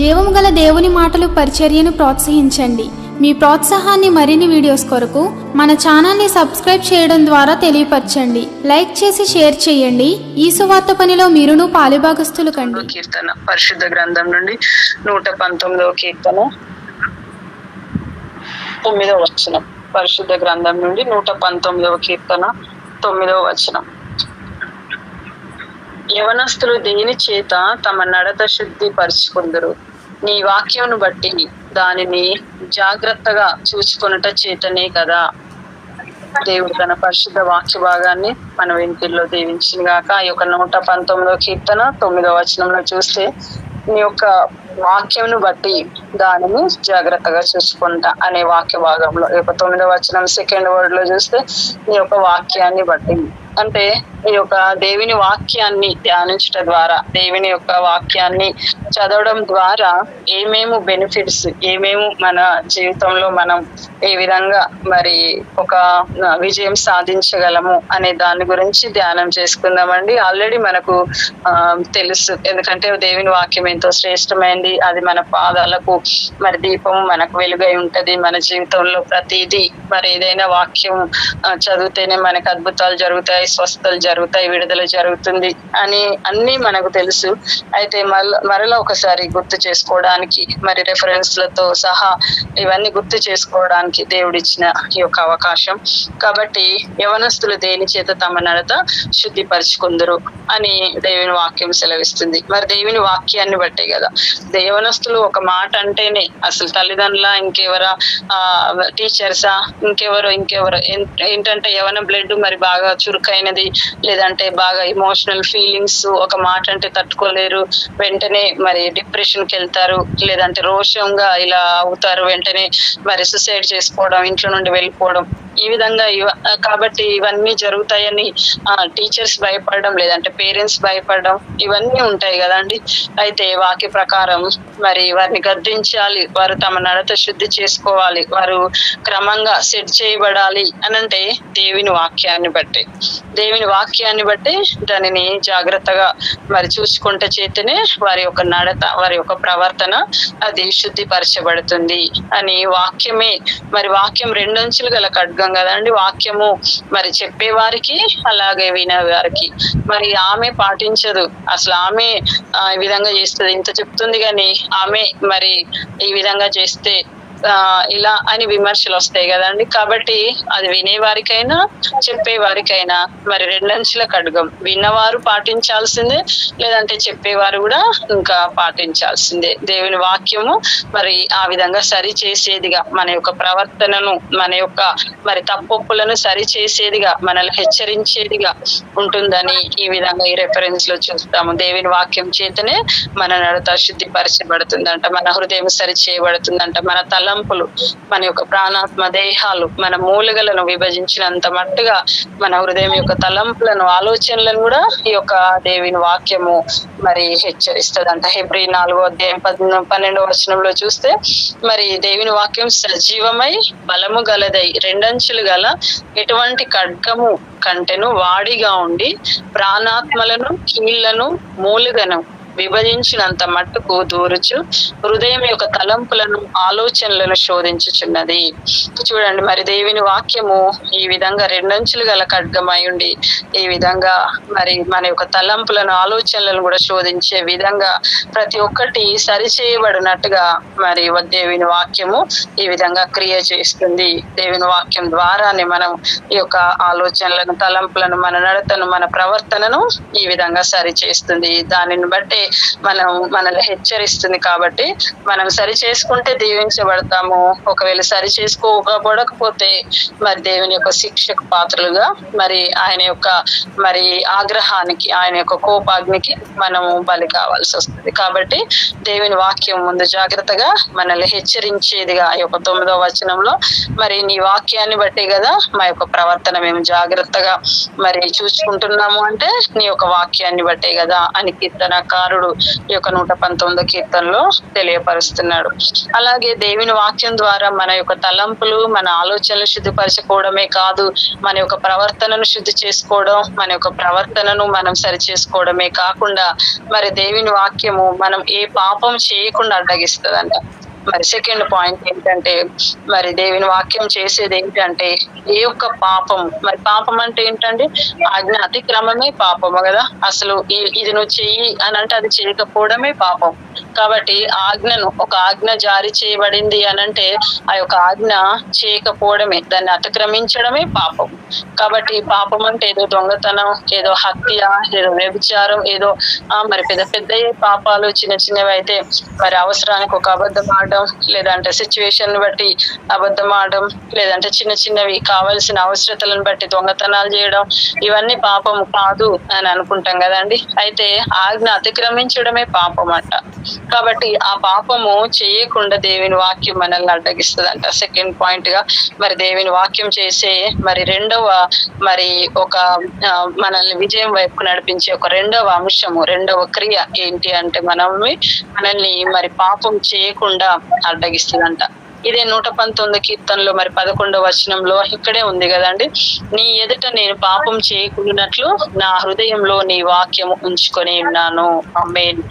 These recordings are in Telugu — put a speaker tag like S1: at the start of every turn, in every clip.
S1: జీవము గల దేవుని మాటలు పరిచర్యను ప్రోత్సహించండి. మీ ప్రోత్సాహాన్ని మరిన్ని వీడియోస్ కొరకు మన ఛానల్ని సబ్స్క్రైబ్ చేయడం ద్వారా తెలియపరచండి. లైక్ చేసి షేర్ చేయండి. ఈ సువార్త పనిలో మీరును పాలిభాగస్తులు కండి.
S2: కీర్తన పరిశుద్ధ గ్రంథం నుండి నూట పంతొమ్మిదవ కీర్తన. తొమ్మిదవ వచనం. పరిశుద్ధ గ్రంథం నుండి నూట పంతొమ్మిదవ కీర్తన తొమ్మిదవ వచనం. యవనస్తులు దేని చేత తమ నడత శుద్ధి పరుచుకుందరు. నీ వాక్యంను బట్టి దానిని జాగ్రత్తగా చూసుకొనుట చేతనే కదా. దేవుడు తన పరిశుద్ధ వాక్య భాగాన్ని మన వెంటిల్లో దీవించిన గాక ఈ యొక్క నూట పంతొమ్మిదో కీర్తన తొమ్మిదో వచనంలో చూస్తే నీ యొక్క వాక్యంను బట్టి దానిని జాగ్రత్తగా చూసుకుంటా అనే వాక్య భాగంలో. యొక్క తొమ్మిదవ వచనం సెకండ్ వర్డ్లో చూస్తే ఈ యొక్క వాక్యాన్ని బట్టి. అంటే ఈ యొక్క దేవుని వాక్యాన్ని ధ్యానించట ద్వారా దేవుని యొక్క వాక్యాన్ని చదవడం ద్వారా ఏమేమి బెనిఫిట్స్ ఏమేమి మన జీవితంలో మనం ఏ విధంగా మరి ఒక విజయం సాధించగలము అనే దాని గురించి ధ్యానం చేసుకుందామండి. ఆల్రెడీ మనకు ఆ, తెలుసు. ఎందుకంటే దేవుని వాక్యం ఎంతో శ్రేష్టమైన శ్రేష్టమైంది అది మన పాదాలకు మరి దీపం మనకు వెలుగై ఉంటది. మన జీవితంలో ప్రతిదీ మరి ఏదైనా వాక్యం చదివితేనే మనకు అద్భుతాలు జరుగుతాయి స్వస్థలు జరుగుతాయి విడుదల జరుగుతుంది అని అన్ని మనకు తెలుసు. అయితే మరలా ఒకసారి గుర్తు చేసుకోవడానికి మరి రెఫరెన్స్లతో సహా ఇవన్నీ గుర్తు చేసుకోవడానికి దేవుడిచ్చిన ఈ యొక్క అవకాశం. కాబట్టి యవనస్తులు దేని చేత తమ నడత శుద్ధిపరచుకుందరు అని దేవుని వాక్యం సెలవిస్తుంది. మరి దేవుని వాక్యాన్ని బట్టే కదా. దేవనస్తులు ఒక మాట అంటేనే అసలు తల్లిదండ్రుల ఇంకెవరా? ఆ టీచర్సా? ఇంకెవరో ఇంకెవరో? ఏంటంటే యవన బ్లడ్ మరి బాగా చురుకైనది లేదంటే బాగా ఇమోషనల్ ఫీలింగ్స్ ఒక మాట అంటే తట్టుకోలేరు వెంటనే మరి డిప్రెషన్కి వెళ్తారు లేదంటే రోషంగా ఇలా అవుతారు వెంటనే మరి సుసైడ్ చేసుకోవడం ఇంట్లో నుండి వెళ్ళిపోవడం. ఈ విధంగా కాబట్టి ఇవన్నీ జరుగుతాయని టీచర్స్ భయపడడం లేదంటే పేరెంట్స్ భయపడడం ఇవన్నీ ఉంటాయి కదండి. అయితే వాక్య ప్రకారం మరి వారిని గద్దించాలి. వారు తమ నడత శుద్ధి చేసుకోవాలి. వారు క్రమంగా సెట్ చేయబడాలి అని అంటే దేవుని వాక్యాన్ని బట్టి. దేవుని వాక్యాన్ని బట్టి దానిని జాగ్రత్తగా మరి చూసుకుంటే చేతనే వారి యొక్క నడత వారి యొక్క ప్రవర్తన అది శుద్ధిపరచబడుతుంది అని వాక్యమే. మరి వాక్యం రెండంచులు గల ఖడ్గం కదండి వాక్యము. మరి చెప్పేవారికి అలాగే వినేవారికి. మరి ఆమె పాటించదు. అసలు ఆమె ఈ విధంగా చేస్తుంది. ఇంత చెప్తుంది అని ఆమె మరి ఈ విధంగా చేస్తే ఇలా అని విమర్శలు వస్తాయి కదండి. కాబట్టి అది వినేవారికైనా చెప్పేవారికైనా మరి రెండంచుల ఖడ్గం విన్నవారు పాటించాల్సిందే లేదంటే చెప్పేవారు కూడా ఇంకా పాటించాల్సిందే. దేవుని వాక్యము మరి ఆ విధంగా సరి చేసేదిగా మన యొక్క ప్రవర్తనను మన యొక్క మరి తప్పొప్పులను సరి చేసేదిగా మనల్ని హెచ్చరించేదిగా ఉంటుందని ఈ విధంగా ఈ రెఫరెన్స్లో చూస్తాము. దేవుని వాక్యం చేతనే మన నడత శుద్ధిపరచబడుతుందంట మన హృదయం సరి చేయబడుతుందంట మన తలంపులు మన యొక్క ప్రాణాత్మ దేహాలు మన మూలగలను విభజించినంత మట్టుగా మన హృదయం యొక్క తలంపులను ఆలోచనలను కూడా ఈ యొక్క దేవుని వాక్యము మరి హెచ్చరిస్తుందంట. హెబ్రి నాలుగో అధ్యాయం పద్- పన్నెండవ వచనంలో చూస్తే మరి దేవుని వాక్యం సజీవమై బలము గలదై రెండంచులు గల ఎటువంటి ఖడ్గము కంటెను వాడిగా ఉండి ప్రాణాత్మలను కీళ్ళను మూలుగను విభజించినంత మట్టుకు దూరుచు హృదయం యొక్క తలంపులను ఆలోచనలను శోధించుచున్నది. చూడండి మరి దేవుని వాక్యము ఈ విధంగా రెండంచులు గల ఖడ్గమై ఉండి ఈ విధంగా మరి మన యొక్క తలంపులను ఆలోచనలను కూడా శోధించే విధంగా ప్రతి ఒక్కటి సరిచేయబడినట్టుగా మరి దేవుని వాక్యము ఈ విధంగా క్రియ చేస్తుంది. దేవుని వాక్యం ద్వారానే మనం ఈ యొక్క ఆలోచనలను తలంపులను మన నడతను మన ప్రవర్తనను ఈ విధంగా సరి చేస్తుంది దానిని బట్టే మనం మనల్ని హెచ్చరిస్తుంది కాబట్టి మనం సరి చేసుకుంటే దీవించబడతాము. ఒకవేళ సరి చేసుకోకపోతే మరి దేవుని యొక్క శిక్షకు పాత్రలుగా మరి ఆయన యొక్క మరి ఆగ్రహానికి ఆయన యొక్క కోపాగ్నికి మనము బలి కావాల్సి వస్తుంది. కాబట్టి దేవుని వాక్యం ముందు జాగ్రత్తగా మనల్ని హెచ్చరించేదిగా ఈ యొక్క తొమ్మిదవ వచనంలో మరి నీ వాక్యాన్ని బట్టి కదా మా యొక్క ప్రవర్తన మేము జాగ్రత్తగా మరి చూసుకుంటున్నాము అంటే నీ యొక్క వాక్యాన్ని బట్టే కదా అని కీర్తనకారు కుమారుడు ఈ యొక్క నూట పంతొమ్మిదో కీర్తనలో తెలియపరుస్తున్నాడు. అలాగే దేవుని వాక్యం ద్వారా మన యొక్క తలంపులు మన ఆలోచనలు శుద్ధిపరచుకోవడమే కాదు మన యొక్క ప్రవర్తనను శుద్ధి చేసుకోవడం మన యొక్క ప్రవర్తనను మనం సరి చేసుకోవడమే కాకుండా మరి దేవుని వాక్యము మనం ఏ పాపం చేయకుండా అడ్డగిస్తుందంట. మరి సెకండ్ పాయింట్ ఏంటంటే మరి దేవుని వాక్యం చేసేది ఏంటంటే ఏ ఒక్క పాపం మరి పాపం అంటే ఏంటంటే ఆజ్ఞ అతిక్రమమే పాపము కదా? అసలు ఇది నువ్వు చెయ్యి అని అంటే అది చేయకపోవడమే పాపం. కాబట్టి ఆజ్ఞను ఒక ఆజ్ఞ జారీ చేయబడింది అని అంటే ఆ యొక్క ఆజ్ఞ చేయకపోవడమే. దాన్ని అతిక్రమించడమే పాపం. కాబట్టి పాపం అంటే ఏదో దొంగతనం ఏదో హత్య ఏదో వ్యభిచారం ఏదో ఆ, మరి పెద్ద పెద్ద పాపాలు చిన్న చిన్నవి అయితే మరి అవసరానికి ఒక అబద్ధం ఆడడం లేదంటే సిచ్యువేషన్ బట్టి అబద్ధం ఆడడం లేదంటే చిన్న చిన్నవి కావలసిన అవసరతలను బట్టి దొంగతనాలు చేయడం ఇవన్నీ పాపం కాదు అని అనుకుంటాం కదండి. అయితే ఆజ్ఞ అతిక్రమించడమే పాపం అంట. కాబట్టి ఆ పాపము చేయకుండా దేవుని వాక్యం మనల్ని అడ్డగిస్తుందంట. సెకండ్ పాయింట్గా మరి దేవుని వాక్యం చేసే మరి రెండవ మరి ఒక మనల్ని విజయం వైపు నడిపించే ఒక రెండవ అంశము రెండవ క్రియ ఏంటి అంటే మనల్ని మనల్ని మరి పాపం చేయకుండా అడ్డగిస్తుందంట. ఇదే నూట పంతొమ్మిది కీర్తనలో మరి పదకొండవ వచనంలో ఇక్కడే ఉంది కదండి. నీ ఎదుట నేను పాపం చేయకున్నట్లు నా హృదయంలో నీ వాక్యం ఉంచుకొని ఉన్నాను. Amen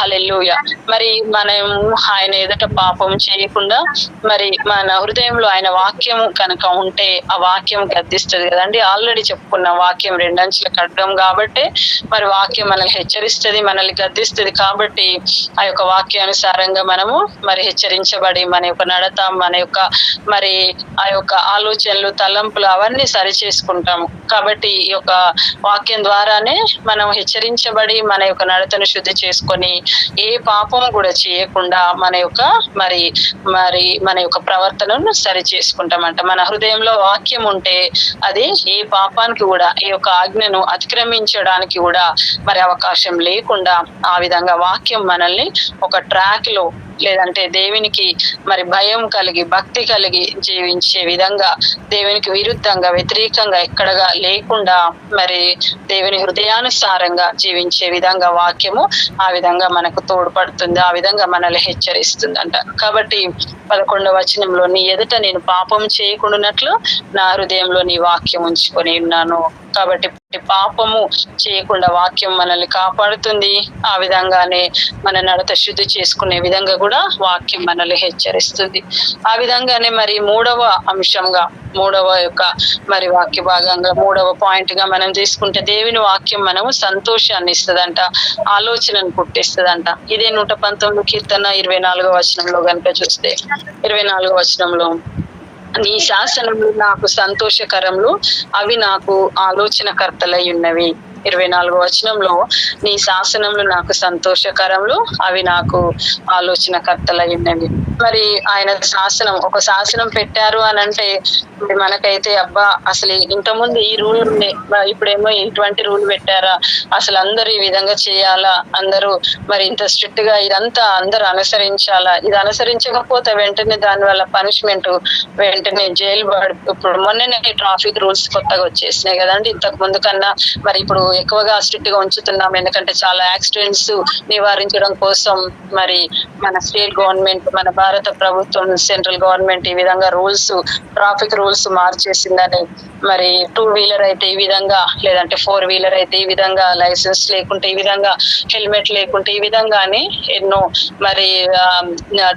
S2: hallelujah. మరి మనం ఆయన ఎదుట పాపం చేయకుండా మరి మన హృదయంలో ఆయన వాక్యం కనుక ఉంటే ఆ వాక్యం గద్దిస్తుంది కదండి. ఆల్రెడీ చెప్పుకున్న వాక్యం రెండంచుల కడ్డం కాబట్టి మరి వాక్యం మనల్ని హెచ్చరిస్తుంది మనల్ని గద్దిస్తుంది కాబట్టి ఆ యొక్క వాక్యానుసారంగా మనము మరి హెచ్చరించబడి మన యొక్క నడత మన యొక్క మరి ఆ యొక్క ఆలోచనలు తలంపులు అవన్నీ సరి చేసుకుంటాము. కాబట్టి ఈ యొక్క వాక్యం ద్వారానే మనం హెచ్చరించబడి మన యొక్క నడతను శుద్ధి చేసుకొని ఏ పాపం కూడా చేయకుండా మన యొక్క మరి మరి మన యొక్క ప్రవర్తనను సరి చేసుకుంటామంట. మన హృదయంలో వాక్యం ఉంటే అది ఏ పాపానికి కూడా ఈ యొక్క ఆజ్ఞను అతిక్రమించడానికి కూడా మరి అవకాశం లేకుండా ఆ విధంగా వాక్యం మనల్ని ఒక ట్రాక్లో లేదంటే దేవునికి మరి భయం కలిగి భక్తి కలిగి జీవించే విధంగా దేవునికి విరుద్ధంగా వ్యతిరేకంగా ఎక్కడగా లేకుండా మరి దేవుని హృదయానుసారంగా జీవించే విధంగా వాక్యము ఆ విధంగా మనకు తోడ్పడుతుంది ఆ విధంగా మనల్ని హెచ్చరిస్తుందంట. కాబట్టి పదకొండవ వచనంలో నీ ఎదుట నేను పాపం చేయకుండానట్లు నా హృదయంలో నీ వాక్యం ఉంచుకొని ఉన్నాను. కాబట్టి పాపము చేయకుండా వాక్యం మనల్ని కాపాడుతుంది. ఆ విధంగానే మన నడత శుద్ధి చేసుకునే విధంగా కూడా వాక్యం మనల్ని హెచ్చరిస్తుంది. ఆ విధంగానే మరి మూడవ అంశంగా మూడవ యొక్క మరి వాక్య భాగంగా మూడవ పాయింట్గా మనం తీసుకుంటే దేవుని వాక్యం మనము సంతోషాన్ని ఇస్తుందంట ఆలోచనను పుట్టిస్తుందంట. ఇదే నూట పంతొమ్మిది కీర్తన ఇరవై నాలుగో వచనంలో కనుక చూస్తే ఇరవై నాలుగో వచనంలో నీ శాసనములు నాకు సంతోషకరములు అవి నాకు ఆలోచనకర్తలై ఉన్నవి. ఇరవై నాలుగో వచనంలో నీ శాసనములు నాకు సంతోషకరములు అవి నాకు ఆలోచన ఉన్నవి మరి ఆయన శాసనం ఒక శాసనం పెట్టారు అని అంటే మనకైతే అబ్బా అసలు ఇంతకుముందు ఈ రూల్ ఉండే ఇప్పుడేమో ఇటువంటి రూల్ పెట్టారా? అసలు అందరూ ఈ విధంగా చేయాలా? అందరూ మరి ఇంత స్ట్రిక్ట్గా ఇదంతా అందరూ అనుసరించాలా? ఇది అనుసరించకపోతే వెంటనే దాని వల్ల పనిష్మెంట్ వెంటనే జైలు పడు ఇప్పుడు మొన్ననే ట్రాఫిక్ రూల్స్ కొత్తగా వచ్చేసినాయి కదండి. ఇంతకు ముందు కన్నా మరి ఇప్పుడు ఎక్కువగా స్ట్రిక్ట్గా ఉంచుతున్నాం. ఎందుకంటే చాలా యాక్సిడెంట్స్ నివారించడం కోసం మరి మన స్టేట్ గవర్నమెంట్ మన భారత ప్రభుత్వం సెంట్రల్ గవర్నమెంట్ ఈ విధంగా రూల్స్ ట్రాఫిక్ రూల్స్ మార్చేసిందని మరి టూ వీలర్ అయితే ఈ విధంగా లేదంటే ఫోర్ వీలర్ అయితే ఈ విధంగా లైసెన్స్ లేకుంటే ఈ విధంగా హెల్మెట్ లేకుంటే ఈ విధంగానే ఎన్నో మరి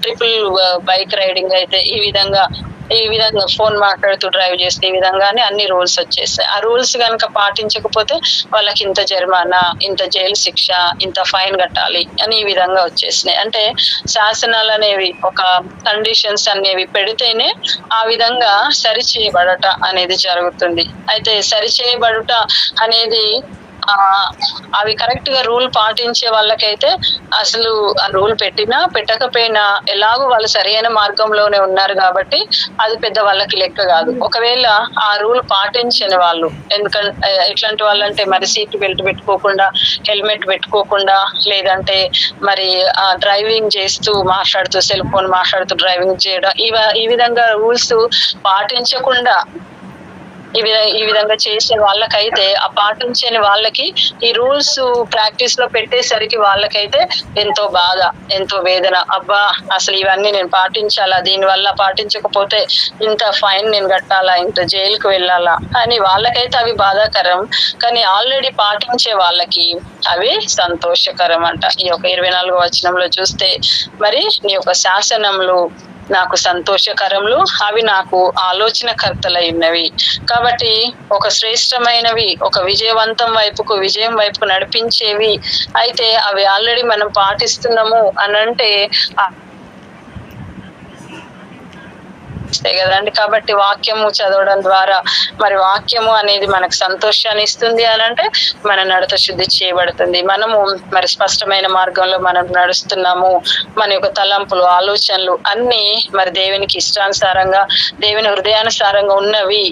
S2: ట్రిపుల్ బైక్ రైడింగ్ అయితే ఈ విధంగా ఈ విధంగా ఫోన్ మాట్లాడుతూ డ్రైవ్ చేస్తే ఈ విధంగానే అన్ని రూల్స్ వచ్చేస్తాయి. ఆ రూల్స్ కనుక పాటించకపోతే వాళ్ళకి ఇంత జరిమానా ఇంత జైలు శిక్ష ఇంత ఫైన్ కట్టాలి అని ఈ విధంగా వచ్చేసినాయి. అంటే శాసనాలు అనేవి ఒక కండిషన్స్ అనేవి పెడితేనే ఆ విధంగా సరి చేయబడట అనేది జరుగుతుంది. అయితే సరి చేయబడుట అనేది అవి కరెక్ట్గా రూల్ పాటించే వాళ్ళకైతే అసలు ఆ రూల్ పెట్టినా పెట్టకపోయినా ఎలాగో వాళ్ళు సరైన మార్గంలోనే ఉన్నారు కాబట్టి అది పెద్ద వాళ్ళకి లెక్క కాదు. ఒకవేళ ఆ రూల్ పాటించని వాళ్ళు ఎందుకంటే ఎట్లాంటి వాళ్ళంటే మరి సీట్ బెల్ట్ పెట్టుకోకుండా హెల్మెట్ పెట్టుకోకుండా లేదంటే మరి ఆ డ్రైవింగ్ చేస్తూ మాట్లాడుతూ సెల్ ఫోన్ మాట్లాడుతూ డ్రైవింగ్ చేయడం ఇవ ఈ విధంగా రూల్స్ పాటించకుండా ఈ విధంగా ఈ విధంగా చేసే వాళ్ళకైతే ఆ పాటించని వాళ్ళకి ఈ రూల్స్ ప్రాక్టీస్లో పెట్టేసరికి వాళ్ళకైతే ఎంతో బాధ ఎంతో వేదన. అబ్బా అసలు ఇవన్నీ నేను పాటించాలా? దీని వల్ల పాటించకపోతే ఇంత ఫైన్ నేను కట్టాలా? ఇంత జైలుకు వెళ్ళాలా? అని వాళ్ళకైతే అవి బాధాకరం. కానీ ఆల్రెడీ పాటించే వాళ్ళకి అవి సంతోషకరం అంట ఈ యొక్క ఇరవై నాలుగో వచనంలో చూస్తే మరి నీ యొక్క శాసనములు నాకు సంతోషకరములు. అవి నాకు ఆలోచనకర్తలై ఉన్నవి. కాబట్టి ఒక శ్రేష్టమైనవి ఒక విజయవంతం వైపుకు విజయం వైపుకు నడిపించేవి. అయితే అవి ఆల్రెడీ మనం పాటిస్తున్నాము అనంటే వచ్చినాయి కదండి. కాబట్టి వాక్యము చదవడం ద్వారా మరి వాక్యము అనేది మనకు సంతోషాన్ని ఇస్తుంది అని అంటే మన నడత శుద్ధి చేయబడుతుంది. మనము మరి స్పష్టమైన మార్గంలో మనం నడుస్తున్నాము. మన యొక్క తలంపులు ఆలోచనలు అన్ని మరి దేవునికి ఇష్టానుసారంగా దేవుని హృదయానుసారంగా ఉన్నవి.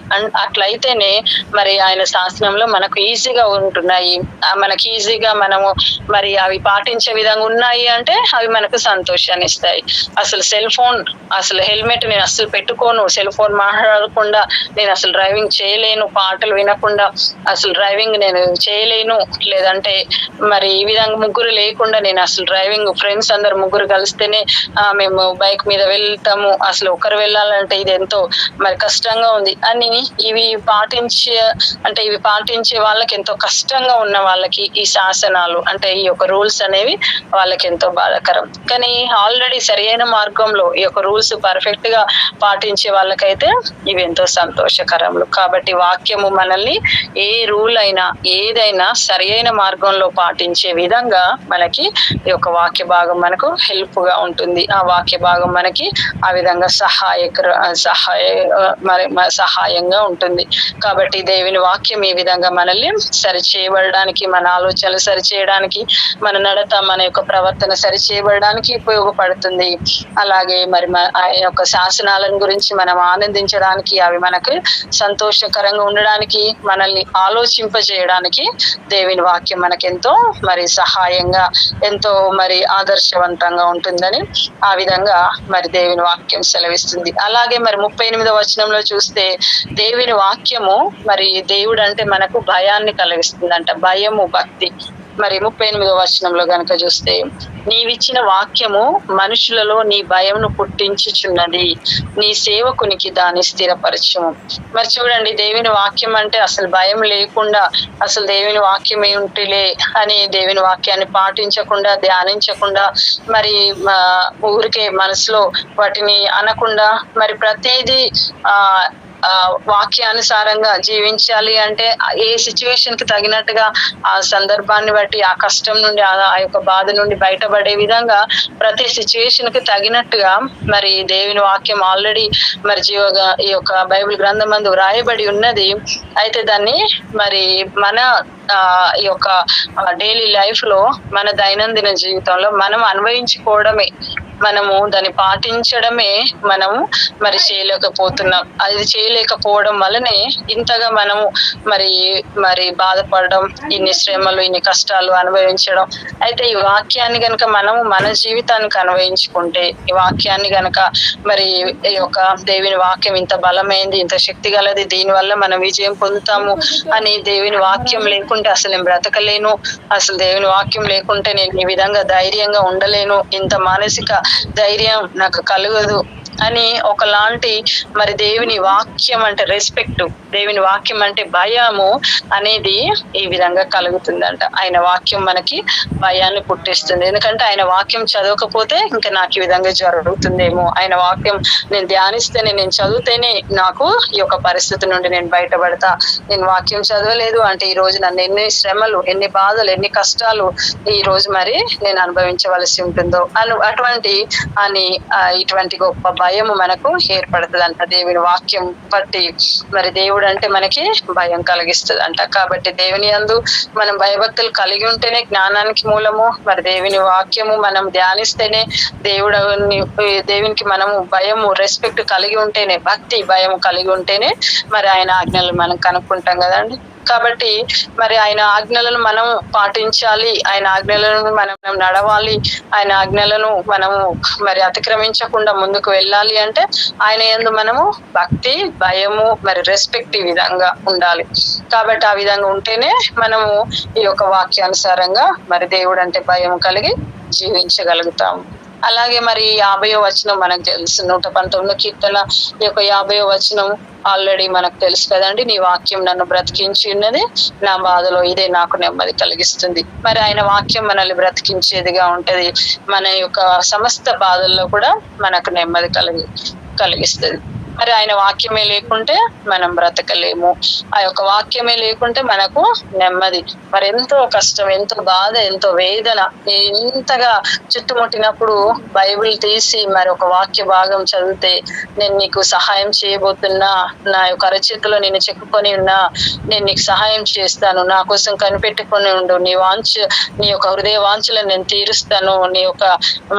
S2: అట్లయితేనే మరి ఆయన శాసనంలో మనకు ఈజీగా ఉంటున్నాయి. మనకి ఈజీగా మనము మరి అవి పాటించే విధంగా ఉన్నాయి అంటే అవి మనకు సంతోషాన్ని ఇస్తాయి. అసలు సెల్ ఫోన్ అసలు హెల్మెట్ నేను అసలు పెట్టుకోను. సెల్ ఫోన్ మాట్లాడకుండా నేను అసలు డ్రైవింగ్ చేయలేను. పాటలు వినకుండా అసలు డ్రైవింగ్ నేను చేయలేను. లేదంటే మరి ఈ విధంగా ముగ్గురు లేకుండా నేను అసలు డ్రైవింగ్ ఫ్రెండ్స్ అందరు ముగ్గురు కలిస్తేనే మేము బైక్ మీద వెళ్తాము. అసలు ఒకరు వెళ్ళాలంటే ఇది ఎంతో మరి కష్టంగా ఉంది. అని ఇవి పాటించే అంటే ఇవి పాటించే వాళ్ళకి ఎంతో కష్టంగా ఉన్న వాళ్ళకి ఈ శాసనాలు అంటే ఈ యొక్క రూల్స్ అనేవి వాళ్ళకి ఎంతో బాధాకరం. కానీ ఆల్రెడీ సరైన మార్గంలో ఈ యొక్క రూల్స్ పర్ఫెక్ట్గా పాటించే వాళ్ళకైతే ఇవి ఎంతో సంతోషకరములు. కాబట్టి వాక్యము మనల్ని ఏ రూల్ అయినా ఏదైనా సరైన మార్గంలో పాటించే విధంగా మనకి ఈ యొక్క వాక్య భాగం మనకు హెల్ప్గా ఉంటుంది. ఆ వాక్య భాగం మనకి ఆ విధంగా సహాయక సహాయ మరి సహాయంగా ఉంటుంది. కాబట్టి దేవుని వాక్యం ఈ విధంగా మనల్ని సరి చేయబడడానికి మన ఆలోచనలు సరి చేయడానికి మన నడత మన యొక్క ప్రవర్తన సరి చేయబడడానికి ఉపయోగపడుతుంది. అలాగే మరి మ- ఆ యొక్క శాసనాలను గురించి మనం ఆనందించడానికి అవి మనకు సంతోషకరంగా ఉండడానికి మనల్ని ఆలోచింపజేయడానికి దేవుని వాక్యం మనకెంతో మరి సహాయంగా ఎంతో మరి ఆదర్శవంతంగా ఉంటుందని ఆ విధంగా మరి దేవుని వాక్యం సెలవిస్తుంది. అలాగే మరి ముప్పై ఎనిమిదో వచనంలో చూస్తే దేవుని వాక్యము మరి దేవుడు అంటే మనకు భయాన్ని కలిగిస్తుందంట భయము భక్తి. మరి ముప్పై ఎనిమిదో వచనంలో గనుక చూస్తే నీవిచ్చిన వాక్యము మనుషులలో నీ భయంను పుట్టించుచున్నది నీ సేవకునికి దాన్ని స్థిరపరచము. మరి చూడండి దేవుని వాక్యం అంటే అసలు భయం లేకుండా అసలు దేవుని వాక్యం ఏమిటిలే అని దేవుని వాక్యాన్ని పాటించకుండా ధ్యానించకుండా మరి ఊరికే మనసులో వాటిని అనకుండా మరి ప్రతిదీ ఆ వాక్యానుసారంగా జీవించాలి అంటే ఏ సిచ్యువేషన్కి తగినట్టుగా ఆ సందర్భాన్ని బట్టి ఆ కష్టం నుండి ఆ ఆ యొక్క బాధ నుండి బయటపడే విధంగా ప్రతి సిచ్యువేషన్కి తగినట్టుగా మరి దేవుని వాక్యం ఆల్రెడీ మరి జీవ ఈ యొక్క బైబిల్ గ్రంథం మందు వ్రాయబడి ఉన్నది. అయితే దాన్ని మరి మన ఆ, ఈ యొక్క డైలీ లైఫ్లో మన దైనందిన జీవితంలో మనం అన్వయించుకోవడమే. మనము దాన్ని పాటించడమే మనము మరి చేయలేకపోతున్నాం. అది చేయలేకపోవడం వల్లనే ఇంతగా మనము మరి మరి బాధపడడం ఇన్ని శ్రమలు ఇన్ని కష్టాలు అనుభవించడం. అయితే ఈ వాక్యాన్ని గనక మనము మన జీవితానికి అనుభవించుకుంటే ఈ వాక్యాన్ని గనక మరి ఈ యొక్క దేవుని వాక్యం ఇంత బలమైంది ఇంత శక్తి గలది దీనివల్ల మనం విజయం పొందుతాము అని దేవుని వాక్యం లేకుంటే అసలు నేను బ్రతకలేను. అసలు దేవుని వాక్యం లేకుంటే నేను ఈ విధంగా ధైర్యంగా ఉండలేను. ఇంత మానసిక ధైర్యం నాకు కలగదు. అని ఒకలాంటి మరి దేవుని వాక్యం అంటే రెస్పెక్ట్ దేవుని వాక్యం అంటే భయము అనేది ఈ విధంగా కలుగుతుందంట. ఆయన వాక్యం మనకి భయాన్ని పుట్టిస్తుంది. ఎందుకంటే ఆయన వాక్యం చదవకపోతే ఇంకా నాకు ఈ విధంగా జరుగుతుందేమో. ఆయన వాక్యం నేను ధ్యానిస్తేనే నేను చదివితేనే నాకు ఈ యొక్క పరిస్థితి నుండి నేను బయటపడతా. నేను వాక్యం చదవలేదు అంటే ఈ రోజు నన్ను ఎన్ని శ్రమలు ఎన్ని బాధలు ఎన్ని కష్టాలు ఈ రోజు మరి నేను అనుభవించవలసి ఉంటుందో. అను అటువంటి అని ఇటువంటి గొప్ప భయం మనకు ఏర్పడుతుంది అంట దేవుని వాక్యం బట్టి మరి దేవుడు అంటే మనకి భయం కలిగిస్తుంది అంట కాబట్టి దేవుని యందు మనం భయభక్తులు కలిగి ఉంటేనే జ్ఞానానికి మూలము మరి దేవుని వాక్యము మనం ధ్యానిస్తేనే దేవుడు దేవునికి మనము భయము రెస్పెక్ట్ కలిగి ఉంటేనే భక్తి భయం కలిగి ఉంటేనే మరి ఆయన ఆజ్ఞలు మనం కనుక్కుంటాం కదండి. కాబట్టి మరి ఆయన ఆజ్ఞలను మనం పాటించాలి. ఆయన ఆజ్ఞలను మనం నడవాలి. ఆయన ఆజ్ఞలను మనము మరి అతిక్రమించకుండా ముందుకు వెళ్ళాలి అంటే ఆయన ఎందు మనము భక్తి భయము మరి రెస్పెక్ట్ ఈ విధంగా ఉండాలి. కాబట్టి ఆ విధంగా ఉంటేనే మనము ఈ యొక్క వాక్యానుసారంగా మరి దేవుడు అంటే భయం కలిగి జీవించగలుగుతాము. అలాగే మరి యాభయో వచనం మనకు తెలుసు. నూట పంతొమ్మిది కీర్తన ఈ యొక్క యాభయో వచనం ఆల్రెడీ మనకు తెలుసు కదండి. నీ వాక్యం నన్ను బ్రతికించి ఉన్నది. నా బాధలో ఇదే నాకు నెమ్మది కలిగిస్తుంది. మరి ఆయన వాక్యం మనల్ని బ్రతికించేదిగా ఉంటది. మన యొక్క సమస్త బాధల్లో కూడా మనకు నెమ్మది కలిగి కలిగిస్తుంది. మరి ఆయన వాక్యమే లేకుంటే మనం బ్రతకలేము. ఆ యొక్క వాక్యమే లేకుంటే మనకు నెమ్మది. మరి ఎంతో కష్టం ఎంతో బాధ ఎంతో వేదన ఎంతగా చుట్టుముట్టినప్పుడు బైబిల్ తీసి మరి ఒక వాక్య భాగం చదివితే నేను నీకు సహాయం చేయబోతున్నా నా యొక్క అరచేతిలో నేను చెక్కుకొని ఉన్నా నేను నీకు సహాయం చేస్తాను నా కోసం కనిపెట్టుకొని ఉండు నీ వాంచ నీ యొక్క హృదయ వాంఛలను నేను తీరుస్తాను నీ యొక్క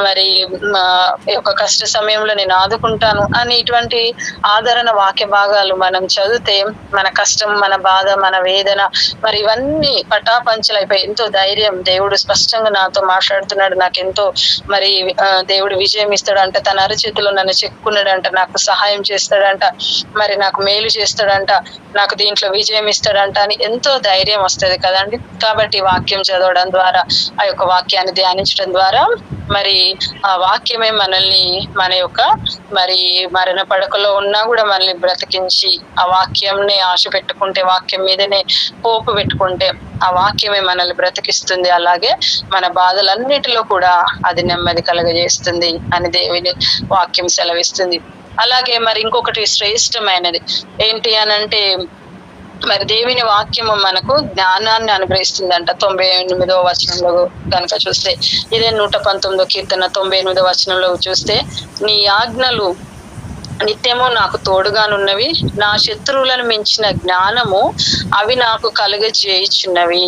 S2: మరి మా యొక్క కష్ట సమయంలో నేను ఆదుకుంటాను అని ఇటువంటి ఆదరణ వాక్య భాగాలు మనం చదివితే మన కష్టం మన బాధ మన వేదన మరి ఇవన్నీ పటాపంచలైపోయి ఎంతో ధైర్యం దేవుడు స్పష్టంగా నాతో మాట్లాడుతున్నాడు. నాకు ఎంతో మరి దేవుడు విజయం ఇస్తాడంట. తన అరచేతిలో నన్ను చెక్కున్నాడంట. నాకు సహాయం చేస్తాడంట. మరి నాకు మేలు చేస్తాడంట. నాకు దీంట్లో విజయం ఇస్తాడంట అని ఎంతో ధైర్యం వస్తుంది కదండి. కాబట్టి వాక్యం చదవడం ద్వారా ఆ యొక్క వాక్యాన్ని ధ్యానించడం ద్వారా మరి ఆ వాక్యమే మనల్ని మన యొక్క మరి మరణ పడకలో ఉన్నా కూడా మనల్ని బ్రతికించి ఆ వాక్యంని ఆశ పెట్టుకుంటే వాక్యం మీదనే పోపు పెట్టుకుంటే ఆ వాక్యమే మనల్ని బ్రతికిస్తుంది. అలాగే మన బాధలన్నిటిలో కూడా అది నెమ్మది కలగజేస్తుంది అని దేవుని వాక్యం సెలవిస్తుంది. అలాగే మరి ఇంకొకటి శ్రేష్టమైనది ఏంటి అని అంటే మరి దేవుని వాక్యము మనకు జ్ఞానాన్ని అనుగ్రహిస్తుందంట. తొంభై ఎనిమిదో వచనంలో కనుక చూస్తే ఇదే నూట పంతొమ్మిదో కీర్తన తొంభై ఎనిమిదో వచనంలో చూస్తే నీ ఆజ్ఞలు నిత్యము నాకు తోడుగానున్నవి. నా శత్రువులను మించిన జ్ఞానము అవి నాకు కలుగజేయుచున్నవి.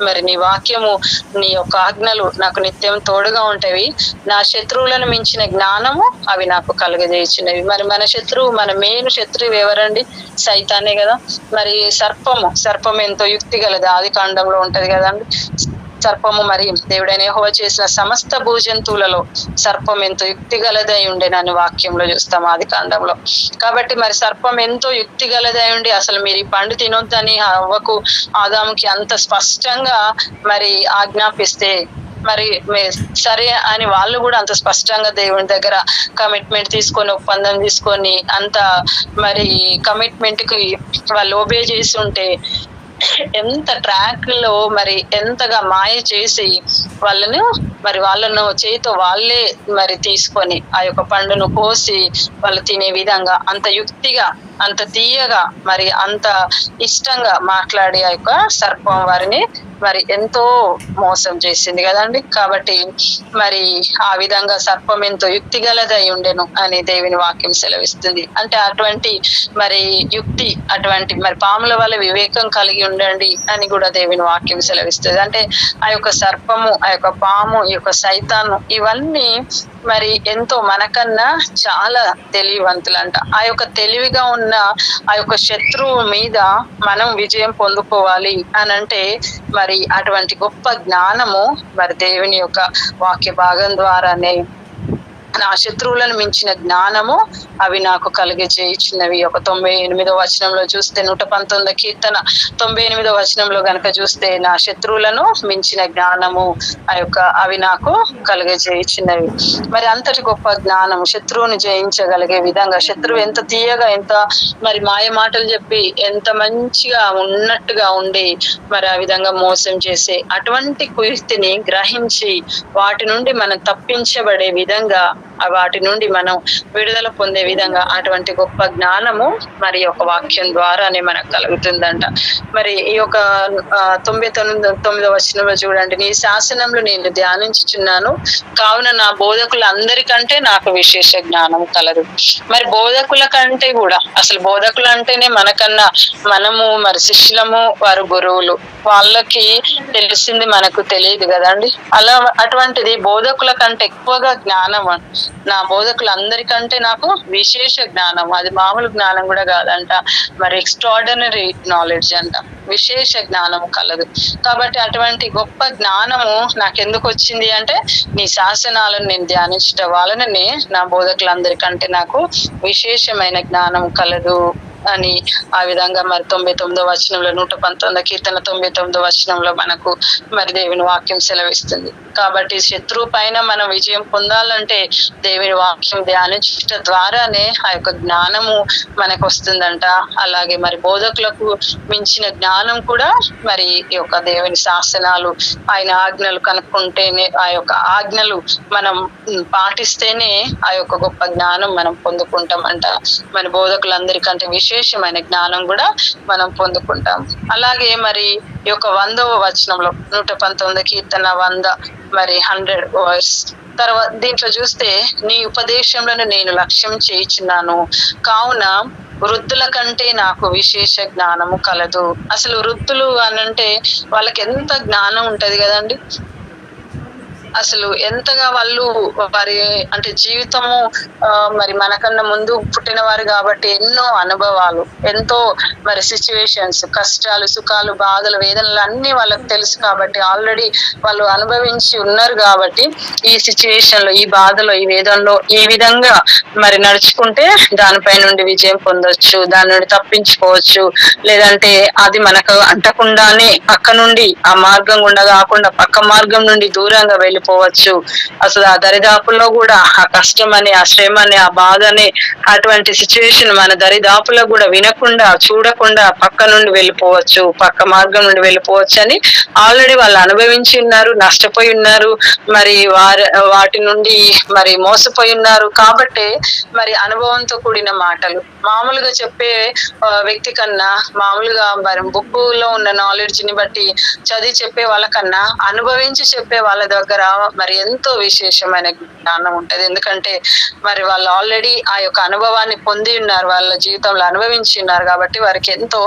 S2: మరి నీ వాక్యము నీ యొక్క ఆజ్ఞలు నాకు నిత్యం తోడుగా ఉంటవి. నా శత్రువులను మించిన జ్ఞానము అవి నాకు కలుగజేయుచున్నవి. మరి మన శత్రువు మన మెయిన్ శత్రువు ఎవరండి? సైతానే కదా. మరి సర్పము సర్పం ఎంతో యుక్తి గలది ఆది కాండంలో ఉంటది కదండి. సర్పము మరి దేవుడైన హోవ చేసిన సమస్త భూజంతువులలో సర్పం ఎంతో యుక్తి గలదై ఉండేనని వాక్యంలో చూస్తాం ఆది కాండంలో. కాబట్టి మరి సర్పం ఎంతో యుక్తి గలదై ఉండి అసలు మీరు ఈ పండు తినొద్దని అవ్వకు ఆదాముకి అంత స్పష్టంగా మరి ఆజ్ఞాపిస్తే మరి మే- సరే అని వాళ్ళు కూడా అంత స్పష్టంగా దేవుని దగ్గర కమిట్మెంట్ తీసుకొని ఒప్పందం తీసుకొని అంత మరి కమిట్మెంట్కి వాళ్ళు ఓబే చేసి ఉంటే ఎంత ట్రాక్లో మరి ఎంతగా మాయ చేసి వాళ్ళను మరి వాళ్ళను చేతితో వాళ్ళే మరి తీసుకొని ఆ యొక్క పండును కోసి వాళ్ళు తినే విధంగా అంత యుక్తిగా అంత తీయగా మరి అంత ఇష్టంగా మాట్లాడి ఆ యొక్క సర్పం వారిని మరి ఎంతో మోసం చేసింది కదండి. కాబట్టి మరి ఆ విధంగా సర్పం ఎంతో యుక్తి గలదై ఉండెను అని దేవుని వాక్యం సెలవిస్తుంది. అంటే అటువంటి మరి యుక్తి అటువంటి మరి పాముల వల్ల వివేకం కలిగి ఉండండి అని కూడా దేవుని వాక్యం సెలవిస్తుంది. అంటే ఆ యొక్క సర్పము ఆ యొక్క పాము ఈ యొక్క సైతాను ఇవన్నీ మరి ఎంతో మనకన్నా చాలా తెలివివంతులంట. ఆ యొక్క తెలివిగా ఉన్న ఆ యొక్క శత్రువు మీద మనం విజయం పొందుకోవాలి అని అంటే మరి అటువంటి గొప్ప జ్ఞానము మరి దేవుని యొక్క వాక్య భాగం ద్వారానే నా శత్రువులను మించిన జ్ఞానము అవి నాకు కలిగజేయించినవి ఒక తొంభై ఎనిమిదో వచనంలో చూస్తే నూట పంతొమ్మిదో కీర్తన తొంభై ఎనిమిదో వచనంలో గనక చూస్తే నా శత్రువులను మించిన జ్ఞానము ఆ యొక్క అవి నాకు కలిగజేయించినవి మరి అంతటి గొప్ప జ్ఞానం శత్రువును జయించగలిగే విధంగా శత్రువు ఎంత తీయగా ఎంత మరి మాయ మాటలు చెప్పి ఎంత మంచిగా ఉన్నట్టుగా ఉండి మరి ఆ విధంగా మోసం చేసే అటువంటి కుయుక్తిని గ్రహించి వాటి నుండి మనం తప్పించబడే విధంగా వాటి నుండి మనం విడుదల పొందే విధంగా అటువంటి గొప్ప జ్ఞానము మరి ఒక వాక్యం ద్వారానే మనకు కలుగుతుందంట. మరి ఈ యొక్క తొంభై తొమ్మిది తొమ్మిదో వచనంలో చూడండి. నీ శాసనంలో నేను ధ్యానించుచున్నాను. కావున నా బోధకులు అందరికంటే నాకు విశేష జ్ఞానం కలదు. మరి బోధకుల కంటే కూడా అసలు బోధకులు అంటేనే మనకన్నా మనము మరి శిష్యులము వారు గురువులు. వాళ్ళకి తెలిసింది మనకు తెలియదు కదండి. అలా అటువంటిది బోధకుల కంటే ఎక్కువగా జ్ఞానం అంట నా బోధకులందరికంటే నాకు విశేష జ్ఞానం అది మామూలు జ్ఞానం కూడా కాదంట మరి ఎక్స్ట్రాడినరీ నాలెడ్జ్ అంట. విశేష జ్ఞానం కలదు. కాబట్టి అటువంటి గొప్ప జ్ఞానము నాకు ఎందుకు వచ్చింది అంటే నీ శాసనాలను నేను ధ్యానించడం వలననే నా బోధకులందరికంటే నాకు విశేషమైన జ్ఞానం కలదు. అని ఆ విధంగా మరి తొంభై తొమ్మిదో వచనంలో నూట పంతొమ్మిదో కీర్తన తొంభై తొమ్మిదో వచనంలో మనకు మరి దేవుని వాక్యం సెలవిస్తుంది. కాబట్టి శత్రువు పైన మనం విజయం పొందాలంటే దేవుని వాక్యం ధ్యానించట ద్వారానే ఆ యొక్క జ్ఞానము మనకు వస్తుందంట అలాగే మరి బోధకులకు మించిన జ్ఞానం కూడా మరి ఈ యొక్క దేవుని శాసనాలు ఆయన ఆజ్ఞలు కనుక్కుంటేనే ఆ యొక్క ఆజ్ఞలు మనం పాటిస్తేనే ఆ యొక్క గొప్ప జ్ఞానం మనం పొందుకుంటాం అంట మన బోధకులందరికంటే విశేషమైన జ్ఞానం కూడా మనం పొందుకుంటాం. అలాగే మరి ఈ యొక్క వందవ వచనంలో నూట పంతొమ్మిది కీర్తన వంద మరి హండ్రెడ్ వర్స్. తర్వాత దీంట్లో చూస్తే నీ ఉపదేశంలో నేను లక్ష్యం చేయించున్నాను. కావున వృద్ధుల కంటే నాకు విశేష జ్ఞానము కలదు. అసలు వృద్ధులు అనంటే వాళ్ళకి ఎంత జ్ఞానం ఉంటది కదండి? అసలు ఎంతగా వాళ్ళు వారి అంటే జీవితము మరి మనకన్నా ముందు పుట్టిన వారు కాబట్టి ఎన్నో అనుభవాలు ఎంతో మరి సిచ్యువేషన్స్ కష్టాలు సుఖాలు బాధలు వేదనలు అన్ని వాళ్ళకి తెలుసు కాబట్టి ఆల్రెడీ వాళ్ళు అనుభవించి ఉన్నారు కాబట్టి ఈ సిచ్యువేషన్లో ఈ బాధలో ఈ వేదంలో ఈ విధంగా మరి నడుచుకుంటే దానిపై నుండి విజయం పొందొచ్చు దాని నుండి తప్పించుకోవచ్చు. లేదంటే అది మనకు అంటకుండానే పక్క నుండి ఆ మార్గం గుండా కాకుండా పక్క మార్గం నుండి దూరంగా వెళ్ళి వెళ్ళిపోవచ్చు అసలు ఆ దరిదాపుల్లో కూడా ఆ కష్టం అని ఆ శ్రమ అని ఆ బాధ అని అటువంటి సిచ్యువేషన్ మన దరిదాపులో కూడా వినకుండా చూడకుండా పక్క నుండి వెళ్ళిపోవచ్చు పక్క మార్గం నుండి వెళ్ళిపోవచ్చు అని ఆల్రెడీ వాళ్ళు అనుభవించి ఉన్నారు నష్టపోయి ఉన్నారు. మరి వారి వాటి నుండి మరి మోసపోయి ఉన్నారు. కాబట్టి మరి అనుభవంతో కూడిన మాటలు. మామూలుగా చెప్పే వ్యక్తి కన్నా మామూలుగా మరి బుక్లో ఉన్న నాలెడ్జ్ని బట్టి చదివి చెప్పే వాళ్ళకన్నా అనుభవించి చెప్పే వాళ్ళ దగ్గర మరి ఎంతో విశేషమైన జ్ఞానం ఉంటది. ఎందుకంటే మరి వాళ్ళు ఆల్రెడీ ఆ యొక్క అనుభవాన్ని పొంది ఉన్నారు. వాళ్ళ జీవితంలో అనుభవించి ఉన్నారు కాబట్టి వారికి ఎంతో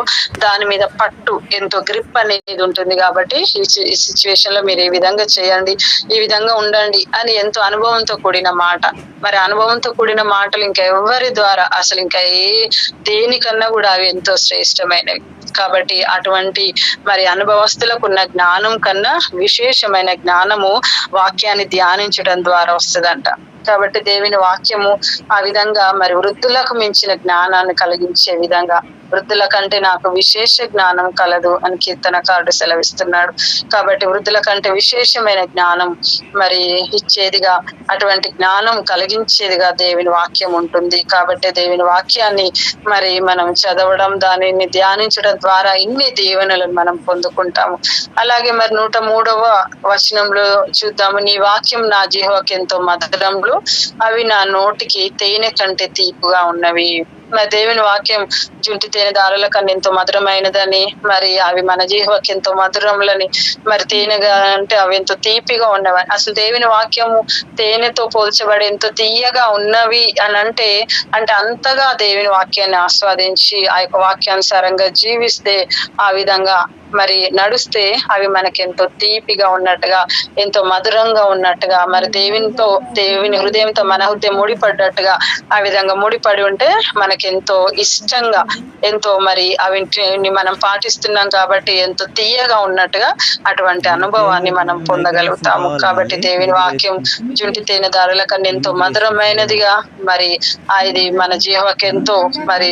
S2: దాని మీద పట్టు ఎంతో గ్రిప్ అనేది ఉంటుంది కాబట్టి ఈ సిచ్యువేషన్లో మీరు ఈ విధంగా చేయండి ఈ విధంగా ఉండండి అని ఎంతో అనుభవంతో కూడిన మాట. మరి అనుభవంతో కూడిన మాటలు ఇంకా ఎవరి ద్వారా? అసలు ఇంకా ఏ దేనికన్నా కూడా అవి ఎంతో శ్రేష్టమైనవి. కాబట్టి అటువంటి మరి అనుభవస్తులకు ఉన్న జ్ఞానం కన్నా విశేషమైన జ్ఞానము వాక్యాన్ని ధ్యానించడం ద్వారా వస్తుందంట. కాబట్టి దేవుని వాక్యము ఆ విధంగా మరి వృద్ధులకు మించిన జ్ఞానాన్ని కలిగించే విధంగా వృద్ధుల కంటే నాకు విశేష జ్ఞానం కలదు అని కీర్తనకారుడు సెలవిస్తున్నాడు. కాబట్టి వృద్ధుల కంటే విశేషమైన జ్ఞానం మరి ఇచ్చేదిగా అటువంటి జ్ఞానం కలిగించేదిగా దేవుని వాక్యం ఉంటుంది. కాబట్టి దేవుని వాక్యాన్ని మరి మనం చదవడం దానిని ధ్యానించడం ద్వారా ఇన్ని దీవెనలను మనం పొందుకుంటాము. అలాగే మరి నూట మూడవ వచనంలో చూద్దాము. నీ వాక్యం నా జీవకెంతో ఎంతో మధురంలో అవి నా నోటికి తేనె కంటే తీపుగా ఉన్నవి. మరి దేవుని వాక్యం జుంటి తేనె దారుల కన్నా ఎంతో మధురమైనదని మరి అవి మన జీవకి ఎంతో మధురములని మరి తేనెగా అంటే అవి ఎంతో తీపిగా ఉన్నవి. అసలు దేవుని వాక్యము తేనెతో పోల్చబడి ఎంతో తీయగా ఉన్నవి అని అంటే అంటే అంతగా దేవుని వాక్యాన్ని ఆస్వాదించి ఆ యొక్క వాక్యానుసారంగా జీవిస్తే ఆ విధంగా మరి నడుస్తే అవి మనకి ఎంతో తీపిగా ఉన్నట్టుగా ఎంతో మధురంగా ఉన్నట్టుగా మరి దేవునితో దేవుని హృదయంతో మన హృదయం ముడిపడ్డట్టుగా ఆ విధంగా ముడిపడి ఉంటే మనకి ఎంతో ఇష్టంగా ఎంతో మరి అవి మనం పాటిస్తున్నాం కాబట్టి ఎంతో తీయగా ఉన్నట్టుగా అటువంటి అనుభవాన్ని మనం పొందగలుగుతాము. కాబట్టి దేవుని వాక్యం జుంటి తేనె దారుల కన్నా ఎంతో మధురమైనదిగా మరి అది ఇది మన జీవకెంతో మరి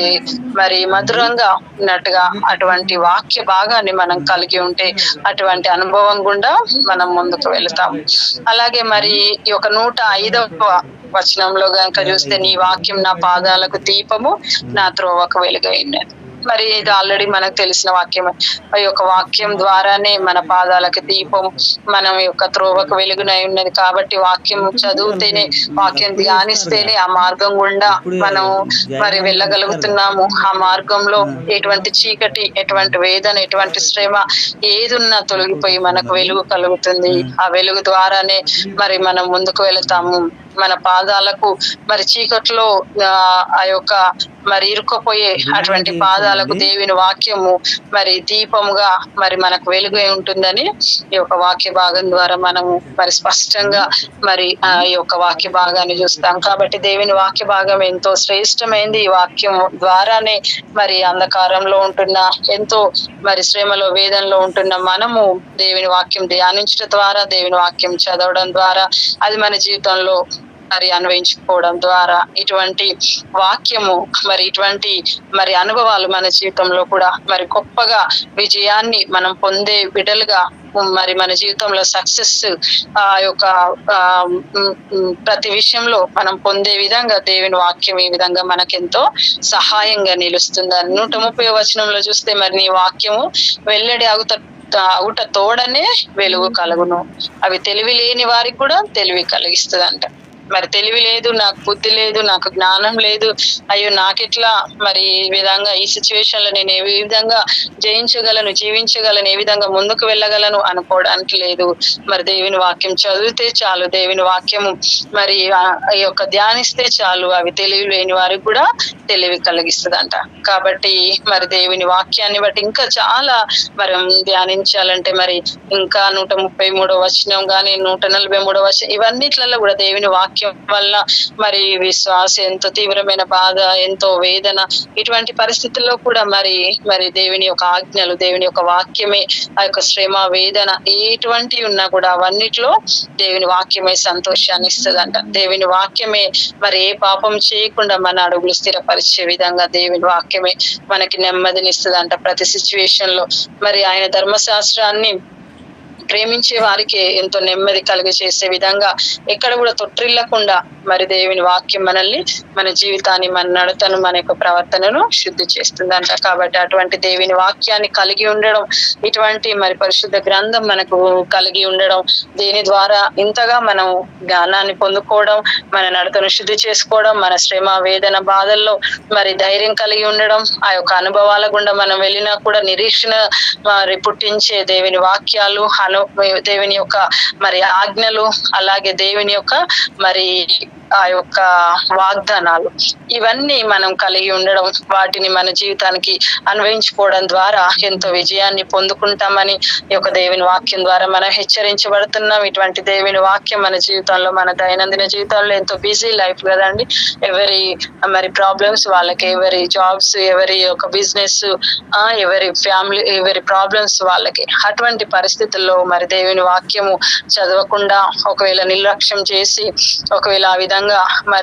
S2: మరి మధురంగా ఉన్నట్టుగా అటువంటి వాక్య భాగాన్ని మనం కలిగి ఉంటే అటువంటి అనుభవం గుండా మనం ముందుకు వెళతాం అలాగే మరి ఈ యొక్క నూట ఐదవ వచనంలో గనుక చూస్తే నీ వాక్యం నా పాదాలకు దీపము నా త్రోవకు వెలుగైనది. మరి ఇది ఆల్రెడీ మనకు తెలిసిన వాక్యం ఆ యొక్క వాక్యం ద్వారానే మన పాదాలకు దీపం మనం యొక్క త్రోవకు వెలుగునై ఉన్నది. కాబట్టి వాక్యం చదివితేనే వాక్యం ధ్యానిస్తేనే ఆ మార్గం గుండా మనం మరి వెళ్ళగలుగుతున్నాము. ఆ మార్గంలో ఎటువంటి చీకటి ఎటువంటి వేదన ఎటువంటి శ్రమ ఏదున్నా తొలగిపోయి మనకు వెలుగు కలుగుతుంది. ఆ వెలుగు ద్వారానే మరి మనం ముందుకు వెళతాము. మన పాదాలకు మరి చీకట్లో ఆ, యొక్క మరి ఇరుక్కుపోయే అటువంటి పాదాలకు. దేవుని వాక్యము మరి దీపముగా మరి మనకు వెలుగు ఉంటుందని ఈ యొక్క వాక్య భాగం ద్వారా మనము మరి స్పష్టంగా మరి ఆ ఈ యొక్క వాక్య భాగాన్ని చూస్తాం కాబట్టి దేవుని వాక్య భాగం ఎంతో శ్రేష్టమైంది ఈ వాక్యం ద్వారానే మరి అంధకారంలో ఉంటున్న ఎంతో మరి శ్రమలో వేదనలో ఉంటున్న మనము దేవుని వాక్యం ధ్యానించడం ద్వారా దేవుని వాక్యం చదవడం ద్వారా అది మన జీవితంలో మరి అన్వయించుకోవడం ద్వారా ఇటువంటి వాక్యము మరి ఇటువంటి మరి అనుభవాలు మన జీవితంలో కూడా మరి గొప్పగా విజయాన్ని మనం పొందే బిడ్డలుగా మరి మన జీవితంలో సక్సెస్ ఆ యొక్క ప్రతి విషయంలో మనం పొందే విధంగా దేవుని వాక్యం ఈ విధంగా మనకెంతో సహాయంగా నిలుస్తుంది. నూట ముప్పై వచనంలో చూస్తే మరి నీ వాక్యము వెల్లడి అగుత అవుట తోడనే వెలుగు కలుగును. అవి తెలివి లేని వారికి కూడా తెలివి కలిగిస్తుంది మరి తెలివి లేదు నాకు బుద్ధి లేదు నాకు జ్ఞానం లేదు. అయ్యో నాకెట్లా మరి ఈ విధంగా ఈ సిచ్యువేషన్లో నేను ఏ విధంగా జయించగలను జీవించగలను ఏ విధంగా ముందుకు వెళ్ళగలను అనుకోవడానికి లేదు. మరి దేవుని వాక్యం చదివితే చాలు దేవుని వాక్యము మరి ఈ యొక్క ధ్యానిస్తే చాలు అవి తెలివి లేని వారికి కూడా తెలివి కలిగిస్తుందంట. కాబట్టి మరి దేవుని వాక్యాన్ని బట్టి ఇంకా చాలా మరి ధ్యానించాలంటే మరి ఇంకా నూట ముప్పై మూడో వచనం కానీ నూట నలభై మూడో వచనం ఇవన్నిట్లలో కూడా దేవుని వాక్యం వల్ల మరి విశ్వాస ఎంతో తీవ్రమైన బాధ ఎంతో వేదన ఇటువంటి పరిస్థితుల్లో కూడా మరి మరి దేవుని యొక్క ఆజ్ఞలు దేవుని యొక్క వాక్యమే ఆ యొక్క శ్రమ వేదన ఎటువంటి ఉన్నా కూడా అవన్నిట్లో దేవుని వాక్యమే సంతోషాన్ని ఇస్తుందంట. దేవుని వాక్యమే మరి ఏ పాపం చేయకుండా మన అడుగులు స్థిరపరిచే విధంగా దేవుని వాక్యమే మనకి నెమ్మదిని ఇస్తుందంట ప్రతి సిచ్యువేషన్లో. మరి ఆయన ధర్మశాస్త్రాన్ని ప్రేమించే వారికి ఎంతో నెమ్మది కలుగ చేసే విధంగా ఎక్కడ కూడా తొట్టిల్లకుండా మరి దేవుని వాక్యం మనల్ని మన జీవితాన్ని మన నడతను మన యొక్క ప్రవర్తనను శుద్ధి చేస్తుందంట. కాబట్టి అటువంటి దేవుని వాక్యాన్ని కలిగి ఉండడం ఇటువంటి మరి పరిశుద్ధ గ్రంథం మనకు కలిగి ఉండడం దీని ద్వారా ఇంతగా మనం జ్ఞానాన్ని పొందుకోవడం మన నడతను శుద్ధి చేసుకోవడం మన శ్రమ వేదన బాధల్లో మరి ధైర్యం కలిగి ఉండడం ఆ యొక్క అనుభవాల గుండా మనం వెళ్ళినా కూడా నిరీక్షణ మరి పుట్టించే దేవుని వాక్యాలు దేవుని యొక్క మరి ఆజ్ఞలు అలాగే దేవుని యొక్క మరి ఆ యొక్క వాగ్దానాలు. ఇవన్నీ మనం కలిగి ఉండడం వాటిని మన జీవితానికి అన్వయించుకోవడం ద్వారా ఎంతో విజయాన్ని పొందుకుంటామని ఈ యొక్క దేవుని వాక్యం ద్వారా మనం హెచ్చరించబడుతున్నాం. ఇటువంటి దేవుని వాక్యం మన జీవితంలో మన దైనందిన జీవితంలో ఎంతో బిజీ లైఫ్ కదండి. ఎవరి మరి ప్రాబ్లమ్స్ వాళ్ళకి ఎవరి జాబ్స్ ఎవరి యొక్క బిజినెస్ ఎవరి ఫ్యామిలీ ఎవరి ప్రాబ్లమ్స్ వాళ్ళకి. అటువంటి పరిస్థితుల్లో మరి దేవుని వాక్యము చదవకుండా ఒకవేళ నిర్లక్ష్యం చేసి ఒకవేళ ఆ విధంగా విధంగా మరి